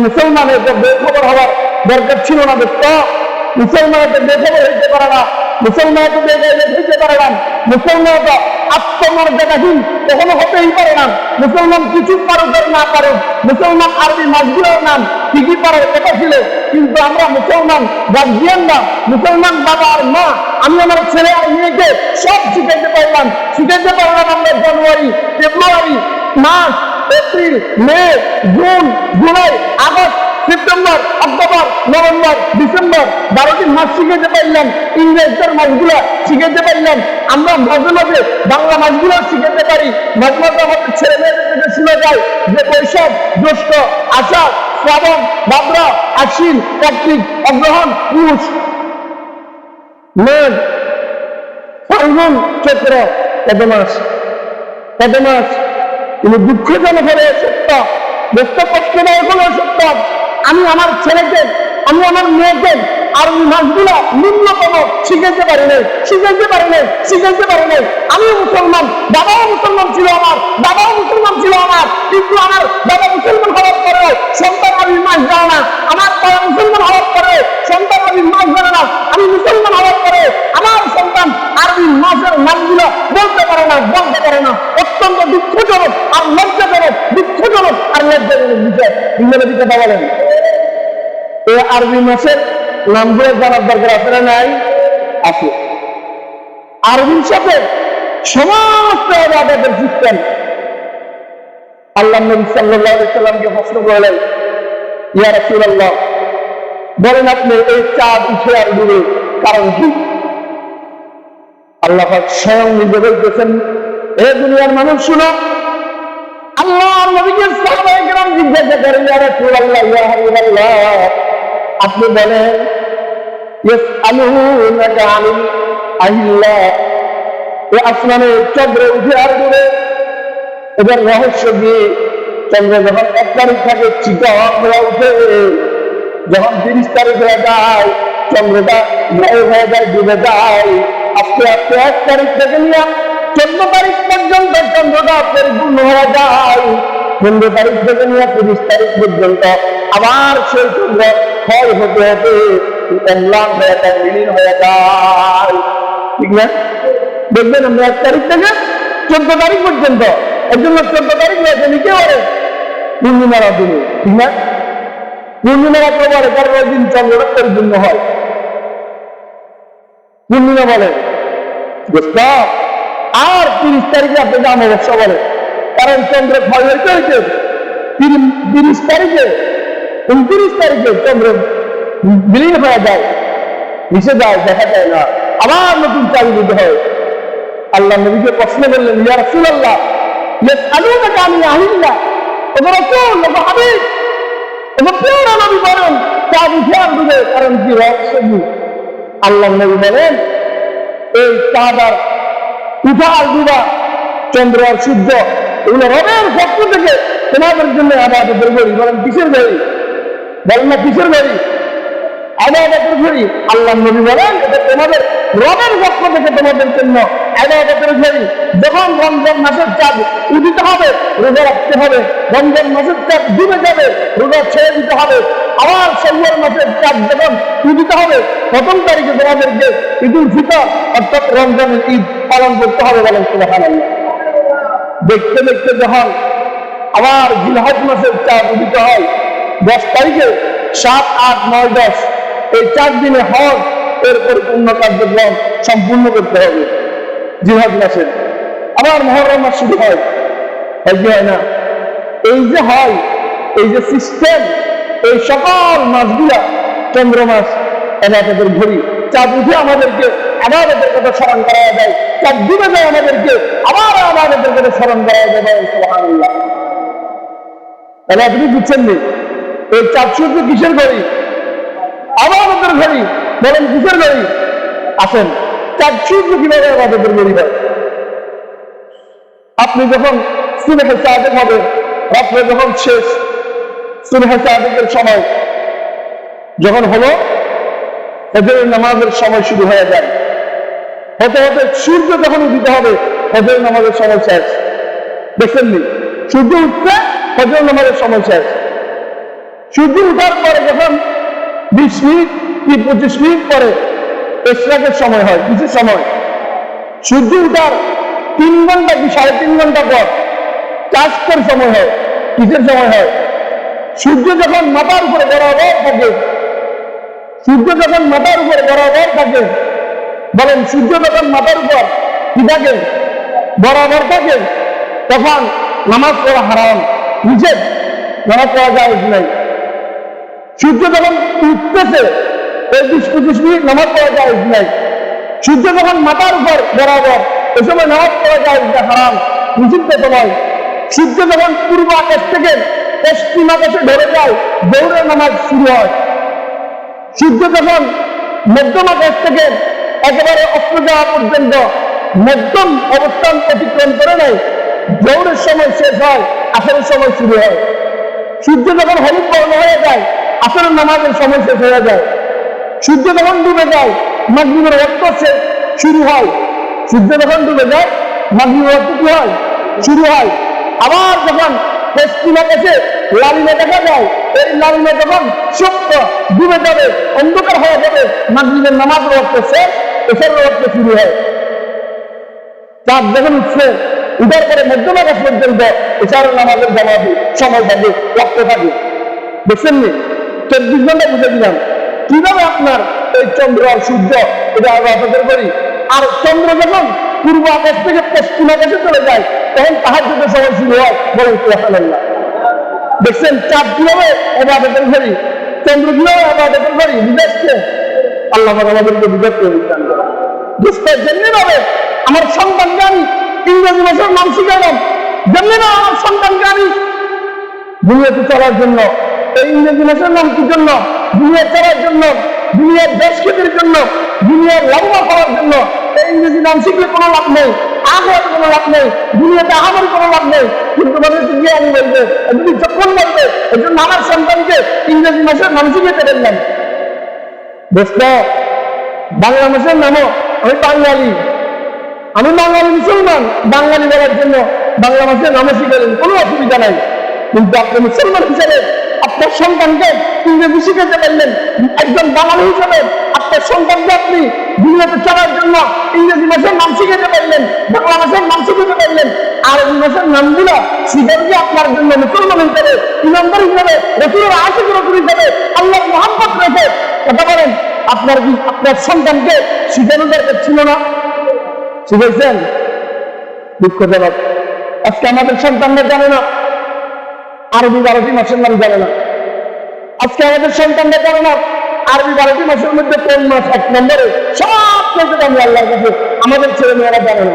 মুসলমানের তো বেখবর হওয়ার দরকার ছিল না, দোস্ত। মুসলমানের তো বেখবর হইতে পারে না। মুসলমান তো হইতে পারে না। মুসলমান তো আত্মমর্যাদাহীন কখনো হতেই মুসলমান কিছু পারো ধরে না পারো মুসলমান আরবি মাসগুলোর নাম ঠিকই পারার কথা ছিল, কিন্তু আমরা মুসলমান গার্জিয়ান না। মুসলমান বাবা আর মা, আমি আমার ছেলে আর মেয়েকে সব শিখাইতে পারলাম। শিখাইতে পারলাম আমরা জানুয়ারি, ফেব্রুয়ারি, মার্চ এপ্রিল, মে, June, July, August, September, October, November, December বারোটি মাস শিখাইতে পারলাম, ইংরেজদের মাসগুলো শিখেতে পারলাম, আমরা মাঝে মাঝে বাংলা মাসগুলো শিখাইতে পারি, মাঝে মাঝে আমাদের ছেলে মেয়েদের শুনে যায় যে বৈশাখ, জ্যৈষ্ঠ, আষাঢ়, শ্রাবণ, ভাদ্রা, আশ্বিন, কার্তিক অগ্রহণ পুষ। মেঘ ফাল্গুন, চৈত্র কত মাস। কত মাস। কিন্তু দুঃখজনক হলে সত্য। ব্যস্ত কষ্টদায়ক হলেও সত্য। আমি আমার ছেলেকে আমি আমার মেয়েকে আর ওই মাসগুলা ন্যূনতম শিখাইতে পারি নাই, শিখাইতে পারি নাই, শিখাইতে পারি নাই। আমিও মুসলমান, বাবাও মুসলমান ছিল আমার, বাবাও মুসলমান ছিল আমার। কিন্তু আমার বাবা মুসলমান হওয়ার পরেও সন্তান আমি মাস জানে না। আমার বাবা মুসলমান হওয়ার পরে সন্তান আমি মাস জানে না আমি মুসলমান হওয়ার পরে আমার সন্তান আরবি মাসের নামগুলো বলতে পারে না বলতে পারে না অত্যন্ত দুঃখজনক আর লজ্জাজনক দুঃখজনক আর লজ্জাজনক বিষয় আরবি মাসের জানার দরকার নাই? সাথে সমস্ত সিস্টেম। আল্লাহ নবী সাল্লামকে প্রশ্ন করলেন, ইয়া রাসূলুল্লাহ, বলেন আপনি এই চাঁদ উঠে আর কারণ কি? আল্লাহ স্বয়ং নিজে বলতেছেন, এ দুনিয়ার মানুষ শুনো আল্লাহ নবীকে সাহাবায়ে কেরাম জিজ্ঞাসা করেন ইয়া রাসূলুল্লাহ ইয়া হাবিবাল্লাহ, আপনি বলেন, ইয়াসআলুনাকা আনিল আহিল্লাহ এ আসমানে চন্দ্র উঠে আর ডুবে এদের রহস্য কি? চন্দ্র যখন এক তারিখ থাকে চিকন উঠে যখন তিরিশ তারিখ হয়ে যায়, চন্দ্রটা হয়ে যায়, ডুবে যায়। আস্তে আস্তে এক তারিখ থেকে নিয়ে চোদ্দ তারিখ পর্যন্ত চন্দ্রটা পরিপূর্ণ হয়ে যায়। পনেরো তারিখ থেকে নিয়ে তিরিশ তারিখ পর্যন্ত আবার সেই চন্দ্র ক্ষয় হতে হতে অম্লান হয়ে যায় বিলীন হয়ে যায়। ঠিক না? দেখবেন আমরা এক তারিখ থেকে চোদ্দ তারিখ পর্যন্ত। এর জন্য চোদ্দ তারিখ রয়েছে নিতে পারে পূর্ণিমার দিনে। ঠিক না? পূর্ণিমার কারণ ওই দিন চন্দ্রটা পরিপূর্ণ হয়। পূর্ণিমা বলে। দোস্ত, আর তিরিশ তারিখে আপনি আপনাকে অমাবস্যা বলে কারণ চন্দ্র ক্ষয় তিরি- তিরিশ তারিখে, উনত্রিশ তারিখে চন্দ্র বিলীন হয়ে যায়, মিশে যায়, দেখা যায় না। আবার নতুন চালু দিতে হয়। আল্লাহ নবীকে প্রশ্ন করলেন, ইয়া রাসূলুল্লাহ, ইয়াসআলুনাকা আনি আহিল্লাহ ওগো রাসূল, ওগো হাবিব, ওগো প্রিয় নবী বলেন তা বুঝার দিবে, কারণ কি রহস্য আল্লাহ নবী বলেন, এই চাঁদ আর উঠা আর ডুবা চন্দ্র আর সূর্য, এগুলো রবের পক্ষ থেকে তোমাদের জন্য আবাদতের বলেন, কিসের ঘড়ি বলেন না, কিসের ঘড়ি আবাদতের ঘড়ি আল্লাহ নবী বলেন, এটা তোমাদের রবের পক্ষ থেকে তোমাদের জন্য আবাদতের ঘড়ি যখন রমজান মাসের চাঁদ উদিত হবে, রোজা রাখতে হবে, রমজান মাসের চাঁদ ডুবে যাবে, রোজা ছেড়ে দিতে হবে, আবার সৈয়ার মাসের চাঁদ যখন উদিত হবে প্রথম তারিখে তোমাদেরকে ঈদুল ফিতর, অর্থাৎ রমজানের ঈদ পালন করতে হবে বলেন সুবহানাল্লাহ। দেখতে দেখতে যখন আবার জিলহজ মাসের চাঁদ উদিত হয়, দশ তারিখে সাত, আট, নয়, দশ, এই চার দিনে হজ এর পরিপূর্ণ কার্যক্রম সম্পূর্ণ করতে হবে। জিহাদ মাসের আবার মহরম মাস শুরু হয়। না? এই যে হয়, এই যে সিস্টেম এই সকল মাসগুলা চন্দ্র মাস এলাকাদের ঘড়ি, চাঁদ উঠে আমাদেরকে আবাদতের কথা স্মরণ করা যায় চাঁদ ডুবে যায় আমাদেরকে আবার আবাদতের কথা স্মরণ করা সুবহানাল্লাহ। তাহলে আপনি বুঝছেন এই চাঁদ সূর্য কিসের ঘড়ি? আবাদতের ঘড়ি। বলেন কিসের ঘড়ি আসেন চাঁদ সূর্য কীভাবে আবাদতের ঘড়ি হয়? আপনি যখন সুনেহে সাদেক হবে রাত্রে যখন শেষ সুনেহে সাদেকের সময় যখন হলো হজরের নামাজের সময় শুরু হয়ে যায়। হতে হতে সূর্য যখন উদিত হবে হজরের নামাজের সময় শেষ। দেখেননি সূর্য উঠতে হজরের নামাজের সময় শেষ। সূর্য উঠার পরে যখন বিশ মিনিট কি পঁচিশ মিনিট পরে এসরাকের সময় হয়? কিছু সময়। সূর্য উঠার তিন ঘণ্টা কি সাড়ে তিন ঘণ্টা পর চাষের সময় হয়, কিসের সময় হয়? সূর্য যখন মাথার উপরে বরাবর থাকে, সূর্য যখন মাথার উপরে বরাবর থাকে, বলেন সূর্য যখন মাথার উপর কি থাকে? বরাবর থাকে, তখন নামাজ পড়া হারাম। নিষেধ। নামাজ পড়া যায় নাই। সূর্য যখন উঠতেছে ওই বিশ পঁচিশ মিনিট নামাজ পড়া যায় নাই? সূর্য যখন মাথার উপর বরাবর, এ সময় নামাজ পড়া যায় হারাম? নিষিদ্ধ সময় সূর্য যখন পূর্ব আকাশ থেকে পশ্চিম আকাশে ধরে যায়, দৌড়ে নামাজ শুরু হয়। সূর্য যখন মধ্যম আকাশ থেকে একেবারে অস্ত যাওয়া পর্যন্ত মধ্যম অবস্থান অতিক্রম করে নেয়, দৌড়ের সময় শেষ হয়, আসরের সময় শুরু হয়। সূর্য যখন হলুদ বর্ণ হয়ে যায়, আসরের নামাজের সময় শেষ হয়ে যায়। সূর্য যখন ডুবে যায়, মাগরীবের রক্ত শুরু হয়। সূর্য যখন ডুবে যায়, মাগরীবের রক্ত কি হয়? শুরু হয়। আবার যখন দেখা যায়, এই যখন সত্য ডুবে যাবে, অন্ধকার হয়ে যাবে, মাগরীবের নামাজ রক্ত শেষ এসের রক্ত শুরু হয়। চাঁদ যখন উঠছে, উঠার পরে মধ্যম আকাশ পর্যন্ত এছাড়া নামাজের জামাতে, সময় থাকে রক্ত থাকে। দেখছেন নি? চব্বিশ ঘণ্টা বুঝে দিলাম কীভাবে আপনার এই চন্দ্র আর সূর্য, এটা আমরা আপনাদের করি। আর চন্দ্র যখন পূর্ব আকাশ থেকে পশ্চিম আকাশে চলে যায়, তখন তাহার যুদ্ধ সময় শুরু হয় বলেন সুবহানাল্লাহ দেখছেন, চাঁদ কীভাবে এটা আবেদন করি চন্দ্র কীভাবে আবেদন করি বিদেশকে আল্লাহ আমাদেরকে বুঝাচ্ছে বিজ্ঞান করা বুঝতে যেমনি ভাবে আমার সন্তানকে আমি ইংরেজি ভাষার নাম শিখালাম যেমনি না আমার সন্তানকে আমি দুনিয়াতে চলার জন্য, এই ইংরেজি ভাষার নাম কি জন্য? দুনিয়া চলার জন্য, দুনিয়ার দেশ খেতের জন্য, দুনিয়ার লম্বা হওয়ার জন্য ইংরেজি নাম শিখলে কোনো লাভ নেই আগে কোনো লাভ নেই, দুনিয়াতে আমার কোনো লাভ নেই, কিন্তু মানুষ জ্ঞান বলবে যদি যখন বলবে এই জন্য আমার সন্তানকে ইংরেজি ভাষার নাম শিখেতে পারলাম দোস্ত, বাংলা ভাষার নামও আমি বাঙালি। আমি বাঙালি মুসলমান, বাঙালি বলার জন্য বাংলা ভাষায় নামও শিখালেন কোনো অসুবিধা নাই। কিন্তু আপনি মুসলমান হিসেবে আপনার সন্তানকে ইংরেজি শিখাতে পারলেন। একজন বাঙালি হিসেবে আপনার সন্তানকে আপনি দুনিয়াতে চলার জন্য ইংরেজি ভাষার নাম শিখাতে পারলেন, বাংলা ভাষার নাম শিখাতে পারলেন, আরবি ভাষার নামগুলো শিখার যে আপনার জন্য মুসলমান হিসেবে ইমানদার হিসেবে, রসুলের আশিক রসুল হিসেবে আল্লাহ মোহাম্মদ রেখে কথা বলেন, আপনার কি, আপনার সন্তানকে শিখানো দরকার ছিল না? শিখেছেন দুঃখজনক। আজকে আমাদের সন্তানরা জানে না। আরবি বারোটি মাসের নাম জানে না। আজকে আমাদের সন্তানরা না আরবি বারোটি মাসের মধ্যে কোন মাস এক নম্বরে? সব থেকে দামি আল্লাহ আমাদের ছেলে মেয়েরা জানে না।